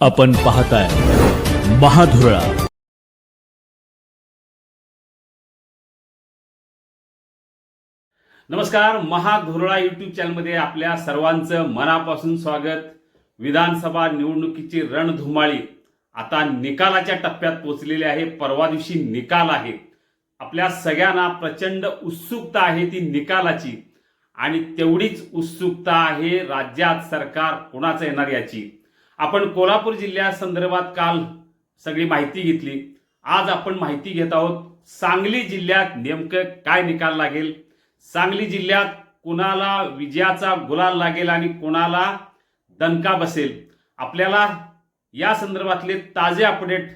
आपण पाहताय महाधुरळा. नमस्कार महाधुरळा युट्यूब चॅनलमध्ये आपल्या सर्वांचं मनापासून स्वागत. विधानसभा निवडणुकीची रणधुमाळी आता निकालाच्या टप्प्यात पोहोचलेली आहे परवा दिवशी निकाल आहे. आपल्या सगळ्यांना प्रचंड उत्सुकता आहे ती निकालाची आणि तेवढीच उत्सुकता आहे राज्यात सरकार कोणाचं येणार याची. आपण कोल्हापूर जिल्ह्यासंदर्भात काल सगळी माहिती घेतली. आज आपण माहिती घेत आहोत सांगली जिल्ह्यात नेमकं काय निकाल लागेल? सांगली जिल्ह्यात कुणाला विजयाचा गुलाल लागेल आणि कुणाला दणका बसेल? आपल्याला या संदर्भातले ताजे अपडेट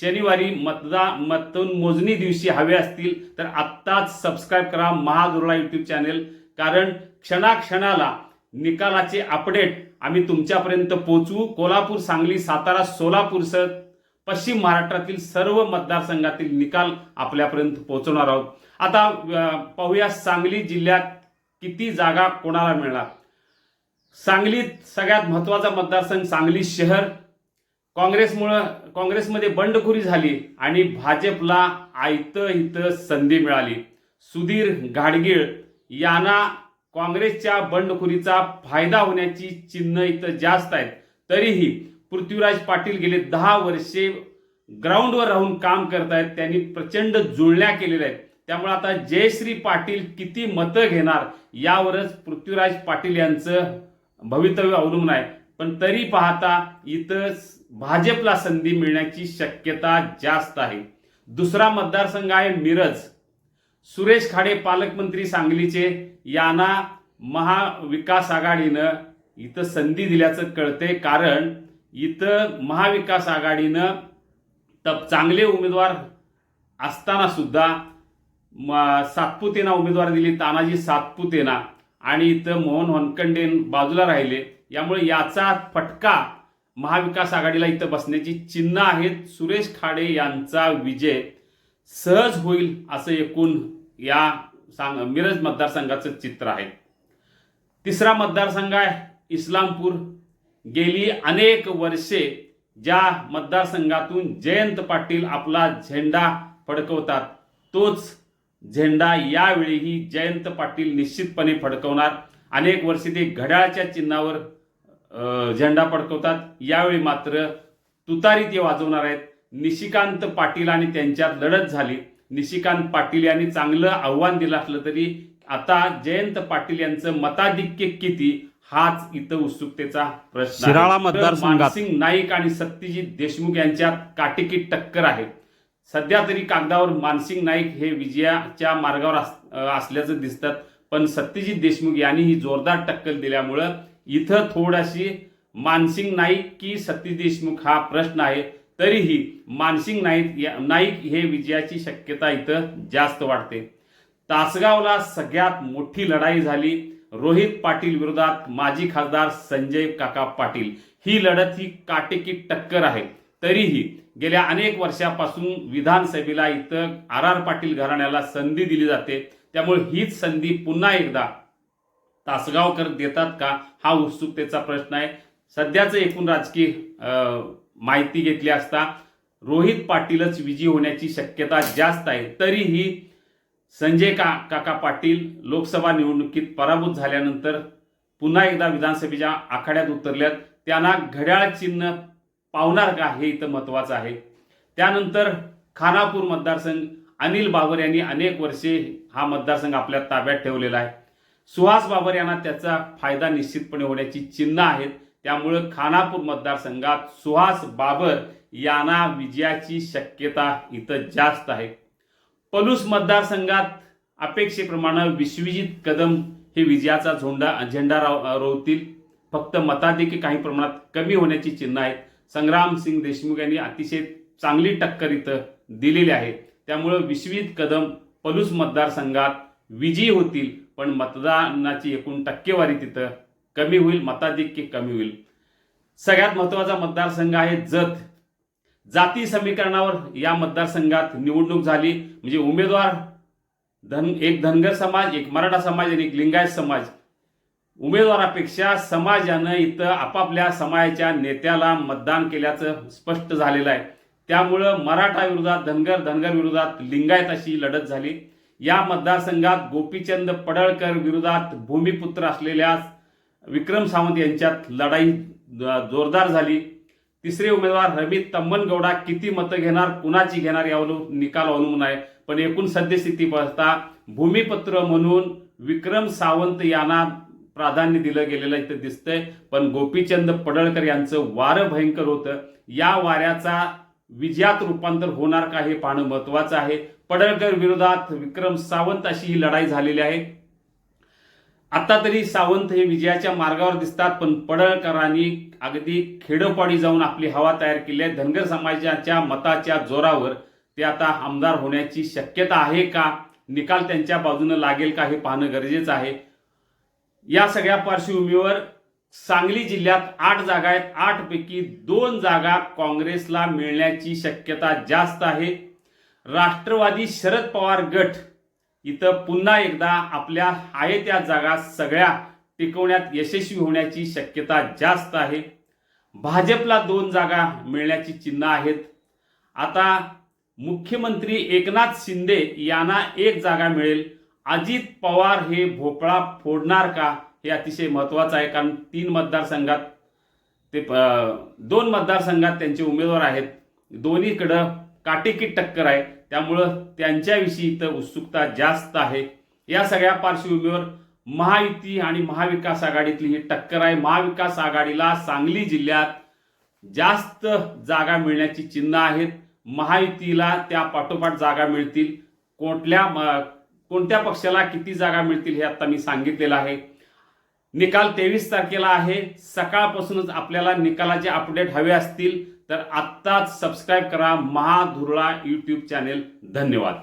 शनिवारी मतदान मतदान मोजणी दिवशी हवे असतील तर आत्ताच सबस्क्राईब करा महादुर्ला यूट्यूब चॅनेल. कारण क्षणाक्षणाला निकालाचे अपडेट आम्ही तुमच्यापर्यंत पोचवू कोल्हापूर सांगली सातारा सोलापूरसह पश्चिम महाराष्ट्रातील सर्व मतदारसंघातील निकाल आपल्यापर्यंत पोहोचवणार आहोत. आता पाहूया सांगली जिल्ह्यात किती जागा कोणाला मिळणार? सांगलीत सगळ्यात महत्त्वाचा मतदारसंघ सांगली शहर. काँग्रेसमुळं काँग्रेसमध्ये बंडखोरी झाली आणि भाजपला आयतं इथं संधी मिळाली. सुधीर घाडगीळ यांना काँग्रेसच्या बंडखोरीचा फायदा होण्याची चिन्ह इथं जास्त आहेत. तरीही पृथ्वीराज पाटील गेले दहा वर्षे ग्राउंडवर राहून काम करत आहेत त्यांनी प्रचंड जुळण्या केलेल्या आहेत. त्यामुळे आता जयश्री पाटील किती मतं घेणार यावरच पृथ्वीराज पाटील यांचं भवितव्य अवलंबून आहे. पण तरी पाहता इथं भाजपला संधी मिळण्याची शक्यता जास्त आहे. दुसरा मतदारसंघ आहे मिरज. सुरेश खाडे पालकमंत्री सांगलीचे यांना महाविकास आघाडीनं इथं संधी दिल्याचं कळते कारण इथं महाविकास आघाडीनं तप चांगले उमेदवार असताना सुद्धा म- सातपुतेना उमेदवार दिली तानाजी सातपुतेना आणि इथं मोहन होनकंडे बाजूला राहिले. यामुळे याचा फटका महाविकास आघाडीला इथं बसण्याची चिन्ह आहेत सुरेश खाडे यांचा विजय. सहज होईल असं एकूण या सांग मिरज मतदारसंघाचं चित्र आहे. तिसरा मतदारसंघ आहे इस्लामपूर. गेली अनेक वर्षे ज्या मतदारसंघातून जयंत पाटील आपला झेंडा फडकवतात तोच झेंडा यावेळीही जयंत पाटील निश्चितपणे फडकवणार. अनेक वर्षे ते घड्याळच्या चिन्हावर झेंडा फडकवतात. यावेळी मात्र तुतारी ते वाजवणार आहेत. निशिकांत पाटील आणि त्यांच्यात लढत झाली. निशिकांत पाटील यांनी चांगलं आव्हान दिलं असलं तरी आता जयंत पाटील यांचं मताधिक्य किती हाच इथं उत्सुकतेचा प्रश्न मानसिंग नाईक आणि सत्यजित देशमुख यांच्यात काटेकी टक्कर आहे. सध्या तरी कागदावर मानसिंग नाईक हे विजयाच्या मार्गावर असल्याचं दिसतात. पण सत्यजित देशमुख यांनी ही जोरदार टक्कल दिल्यामुळं इथं थोडाशी मानसिंग नाईक की सत्यजित देशमुख हा प्रश्न आहे. तरीही मानसिंग नाईक या- नाईक हे विजयाची शक्यता इथं जास्त वाढते. तासगावला सगळ्यात मोठी लढाई झाली. रोहित पाटील विरोधात माजी खासदार संजय काका पाटील. ही लढत ही काटेकी टक्कर आहे. तरीही गेल्या अनेक वर्षापासून विधानसभेला इथं आर आर पाटील घराण्याला संधी दिली जाते. त्यामुळे हीच संधी पुन्हा एकदा तासगावकर देतात का? हा उत्सुकतेचा प्रश्न आहे. सध्याचं एकूण राजकीय माहिती घेतली असता रोहित पाटीलच विजयी होण्याची शक्यता जास्त आहे. तरीही संजय का काका पाटील लोकसभा निवडणुकीत पराभूत झाल्यानंतर पुन्हा एकदा विधानसभेच्या आखाड्यात उतरल्यात. त्यांना घड्याळ चिन्ह पावणार का हे इथं महत्त्वाचं आहे. त्यानंतर खानापूर मतदारसंघ अनिल बाबर यांनी अनेक वर्षे हा मतदारसंघ आपल्या ताब्यात ठेवलेला आहे. सुहास बाबर यांना त्याचा फायदा निश्चितपणे होण्याची चिन्ह आहेत. त्यामुळं खानापूर मतदारसंघात सुहास बाबर यांना विजयाची शक्यता इथं जास्त आहे. पलूस मतदारसंघात अपेक्षेप्रमाणे विश्वजित कदम हे विजयाचा झोंडा झेंडा राव रोवतील. फक्त मताधिकी काही प्रमाणात कमी होण्याची चिन्ह आहेत. संग्राम सिंग देशमुख यांनी अतिशय चांगली टक्कर इथं दिलेली आहे. त्यामुळं विश्वजित कदम पलूस मतदारसंघात विजयी होतील पण मतदानाची एकूण टक्केवारी तिथं कमी होईल मताधिक्य कमी होईल. सगळ्यात महत्त्वाचा मतदारसंघ आहे जत. जाती समीकरणावर या मतदारसंघात निवडणूक झाली. म्हणजे उमेदवार धन एक धनगर समाज एक मराठा समाज आणि एक लिंगायत समाज. उमेदवारापेक्षा समाजानं इथं आपापल्या समाजाच्या नेत्याला मतदान केल्याचं स्पष्ट झालेलं आहे. त्यामुळं मराठा विरोधात धनगर धनगर विरोधात लिंगायत अशी लढत झाली. या मतदारसंघात गोपीचंद पडळकर विरोधात भूमिपुत्र असलेल्या विक्रम सावंत यांच्यात लढाई जोरदार झाली. तिसरे उमेदवार रमित तम्मनगौडा किती मतं घेणार कुणाची घेणार यावर निकाल अवलंबून आहे. पण एकूण सद्यस्थिती पाहता भूमिपत्र म्हणून विक्रम सावंत यांना प्राधान्य दिलं गेलेलं इथं दिसतंय. पण गोपीचंद पडळकर यांचं वारं भयंकर होतं. या वाऱ्याचा विजयात रूपांतर होणार का हे पाहणं महत्वाचं आहे. पडळकर विरोधात विक्रम सावंत अशी ही लढाई झालेली आहे. आता तरी सावंत हे विजयाच्या मार्गावर दिसतात पण पडळकरांनी अगदी खेडोपाडी जाऊन आपली हवा तयार केली आहे. धनगर समाजाच्या मताच्या जोरावर ते आता आमदार होण्याची शक्यता आहे का? निकाल त्यांच्या बाजूनं लागेल का हे पाहणं गरजेचं आहे. या सगळ्या पार्श्वभूमीवर सांगली जिल्ह्यात आठ जागा आहेत. आठपैकी दोन जागा काँग्रेसला मिळण्याची शक्यता जास्त आहे. राष्ट्रवादी शरद पवार गट इथं पुन्हा एकदा आपल्या आहे त्या जागा सगळ्या टिकवण्यात यशस्वी होण्याची शक्यता जास्त आहे. भाजपला दोन जागा मिळण्याची चिन्ह आहेत. आता मुख्यमंत्री एकनाथ शिंदे यांना एक जागा मिळेल. अजित पवार हे भोपळा फोडणार का? हे अतिशय महत्त्वाचं आहे कारण तीन मतदारसंघात ते प दोन मतदारसंघात त्यांचे उमेदवार आहेत. दोन्हीकडं काटेकी टक्कर आहे. त्यामुळं त्यांच्याविषयी इथं उत्सुकता जास्त आहे. या सगळ्या पार्श्वभूमीवर महायुती आणि महाविकास आघाडीतली ही टक्कर आहे. महाविकास आघाडीला सांगली जिल्ह्यात जास्त जागा मिळण्याची चिन्ह आहेत. महायुतीला त्या पाठोपाठ जागा मिळतील. कोणत्या म- कोणत्या पक्षाला किती जागा मिळतील हे आता मी सांगितलेलं आहे. निकाल तेवीस तारखेला आहे. सकाळपासूनच आपल्याला निकालाचे अपडेट हवे असतील. तर आत्ताच सबस्क्राईब करा महाधुरळा यूट्यूब चॅनेल धन्यवाद.